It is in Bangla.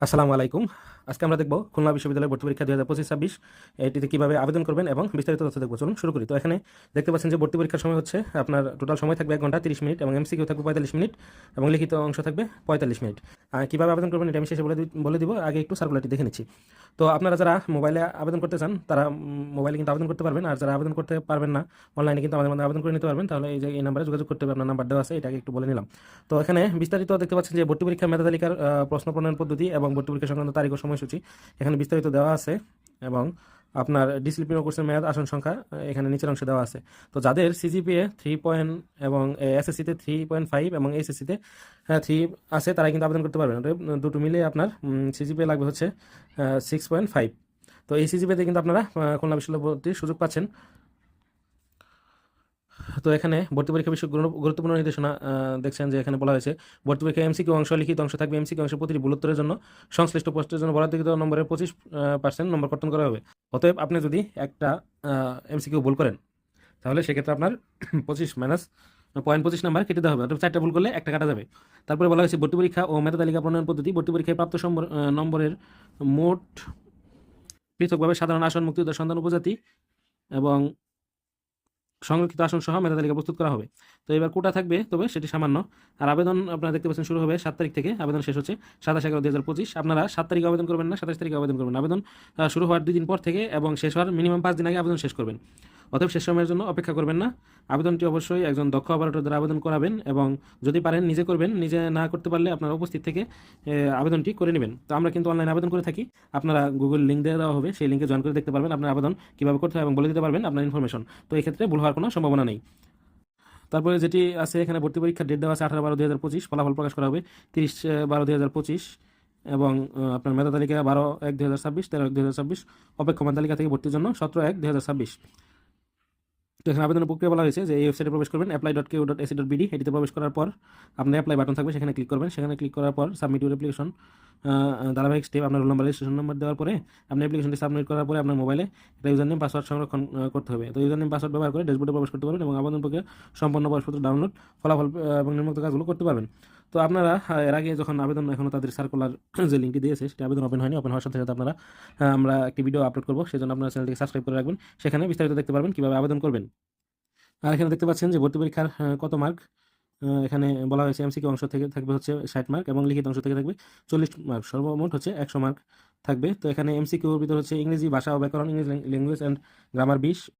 আসসালামু আলাইকুম। আজকে আমরা দেখব খুলনা বিশ্ববিদ্যালয়ের ভর্তি পরীক্ষা দুই হাজার পঁচিশ ছাব্বিশ। এটিতে কীভাবে আবেদন করবেন এবং বিস্তারিত তথ্য দেখব। চলুন শুরু করি। তো এখানে দেখতে পাচ্ছেন যে ভর্তি পরীক্ষার সময় হচ্ছে আপনার টোটাল সময় থাকবে এক ঘণ্টা তিরিশ মিনিট এবং এমসিকিউ থাকবে পঁয়তাল্লিশ মিনিট এবং লিখিত অংশ থাকবে পঁয়তাল্লিশ মিনিট। কীভাবে আবেদন করবেন এটা আমি শেষে বলে দি- বলে দিব। আগে একটু সার্কুলারটি দেখে নিচ্ছি। তো আপনারা যারা মোবাইলে আবেদন করতে চান, তারা মোবাইলে কিন্তু আবেদন করতে পারবেন। আর যারা আবেদন করতে পারবেন না অনলাইনে কিন্তু আমাদের মধ্যে আবেদন করে নিতে পারবেন। তাহলে এই যে এই নাম্বারে যোগাযোগ করতে হবে। আপনার নাম্বার দেওয়া আছে, এটাকে একটু বলে নিলাম। তো এখানে বিস্তারিত দেখতে পাচ্ছেন যে ভর্তি পরীক্ষার মেধা তালিকার প্রশ্ন প্রণয়ন পদ্ধতি এবং ভর্তি পরীক্ষা সংক্রান্ত তারিখ ও সময়সূচি এখানে বিস্তারিত দেওয়া আছে এবং আপনার ডিসিপ্লিন কোর্সের মেয়াদ, আসন সংখ্যা এখানে নিচের অংশে দেওয়া আছে। তো যাদের সিজিপিএ থ্রি পয়েন্ট এবং এসএসসিতে থ্রি পয়েন্ট ফাইভ এবং এসএসসিতে থ্রি আছে তারা কিন্তু আবেদন করতে পারবেন। দুটো মিলে আপনার সিজিপিএ লাগবে হচ্ছে সিক্স পয়েন্ট ফাইভ তো এই সিজিপিএতে কিন্তু আপনারা খুলনা বিশ্ববিদ্যালয়ে সুযোগ পাচ্ছেন। তো এখানে ভর্তি পরীক্ষা বিষয়ে গুরু- গুরুত্বপূর্ণ নির্দেশনা দেখছেন যে এখানে বলা হয়েছে, ভর্তি পরীক্ষা এমসিকিউ অংশ লিখিত অংশ থাকবে এমসিকিউ অংশের প্রতিটি উত্তরের জন্য, সংশ্লিষ্ট পোস্টের জন্য বরাদ্দকৃত নম্বরের পঁচিশ পার্সেন্ট নম্বর কর্তন করা হবে। অতএব আপনি যদি একটা এমসিকিউ ভুল করেন, তাহলে সেক্ষেত্রে আপনার পঁচিশ মাইনাস পয়েন্ট পঁচিশ নাম্বার কেটে দেওয়া হবে। অর্থাৎ চারটা ভুল করলে একটা কাটা যাবে। তারপরে বলা হয়েছে, ভর্তি পরীক্ষা ও মেধা তালিকা প্রণয়ন পদ্ধতি, ভর্তি পরীক্ষায় প্রাপ্ত নম্বরের মোট পৃথকভাবে সাধারণ আসন, মুক্তিযোদ্ধা সন্তান, উপজাতি এবং সংরক্ষিত আসন সহ মেধা তালিকা প্রস্তুত করা হবে। তো এবার কোটা থাকবে, তবে সেটি সামান্য। আর আবেদন আপনারা দেখতে পাচ্ছেন শুরু হবে সাত তারিখ থেকে, আবেদন শেষ হচ্ছে সাতাশ এগারো দু হাজার পঁচিশ। আপনারা সাত তারিখে আবেদন করবেন না, সাতাশ তারিখে আবেদন করবেন। আবেদন শুরু হওয়ার দুই দিন পর থেকে এবং শেষ হওয়ার মিনিমাম পাঁচ দিন আগে আবেদন শেষ করবেন। অতএব শেষ সময়ের জন্য অপেক্ষা করবেন না। আবেদনটি অবশ্যই একজন দক্ষ অপারেটর দ্বারা আবেদন করাবেন এবং যদি পারেন নিজে করবেন, নিজে না করতে পারলে আপনার উপস্থিত থেকে আবেদনটি করে নেবেন। তো আমরা কিন্তু অনলাইন আবেদন করে থাকি। আপনারা গুগল লিঙ্ক দেওয়া হবে, সেই লিঙ্কে জয়েন করে দেখতে পারবেন আপনার আবেদন, কীভাবে করতে হয় এবং বলে দিতে পারবেন আপনার ইনফরমেশন তো এই ক্ষেত্রে ভুল হওয়ার কোনো সম্ভাবনা নেই। তারপরে যেটি আছে, এখানে ভর্তি পরীক্ষার ডেট দেওয়া আছে আঠারো বারো দুই হাজার পঁচিশ। ফলাফল প্রকাশ করা হবে তিরিশ বারো হাজার পঁচিশ এবং আপনার মেধা তালিকা বারো এক দুই হাজার ছাব্বিশ, তেরো এক দুই হাজার ছাব্বিশ। অপেক্ষমান তালিকা থেকে ভর্তির জন্য সতেরো এক দুই হাজার ছাব্বিশ। তো এখানে আবেদনের প্রক্রিয়া বলা হয়েছে যে এই ওয়েবসাইটে প্রবেশ করবেন apply dot ku dot A C dot B D এটিতে প্রবেশ করার পর আপনার অ্যাপ্লাই বাটন থাকবে, সেখানে ক্লিক করবেন। সেখানে ক্লিক করার পর সাবমিট ইউর অ্যাপ্লিকেশন ধারাবাহিক স্টেপ আপনার রোল নাম্বার রেজিস্ট্রেশন নাম্বার দেওয়ার পরে আপনি অ্যাপ্লিকেশনটি সাবমিট করার পরে আপনার মোবাইলে একটা ইউজার নেম পাসওয়ার্ড সংরক্ষণ করতে হবে। তো ইউজার নেম পাসওয়ার্ড ব্যবহার করে ড্যাশবোর্ডে প্রবেশ করতে পারবেন এবং আবেদন প্রক্রিয়া সম্পন্ন বয়সপত্র ডাউনলোড ফলাফল এবং নিম্নোক্ত কাজগুলো করতে পারবেন। তো আপনারা এর আগে যখন আবেদন এখনও তাদের সার্কুলার যে লিঙ্কটি দিয়েছে, সেটা আবেদন ওপেন হয়নি। ওপেন হওয়ার সাথে সাথে আপনারা আমরা একটি ভিডিও আপলোড করব। সেজন্য আপনারা চ্যানেলটিকে সাবস্ক্রাইব করে রাখবেন। সেখানে বিস্তারিত দেখতে পারবেন কীভাবে আবেদন করবেন। আর এখানে দেখতে পাচ্ছেন যে ভর্তি পরীক্ষার কত মার্ক এখানে বলা হয়েছে এমসিকে অংশ থেকে থাকবে হচ্ছে ষাট মার্ক এবং লিখিত অংশ থেকে থাকবে চল্লিশ মার্ক সর্বমোট হচ্ছে একশো মার্ক থাকবে। তো এখানে এমসিকিউর ভিতরে হচ্ছে ইংরেজি ভাষা ও ব্যাকরণ ইংরেজি ল্যাঙ্গুয়েজ অ্যান্ড গ্রামার বিশ।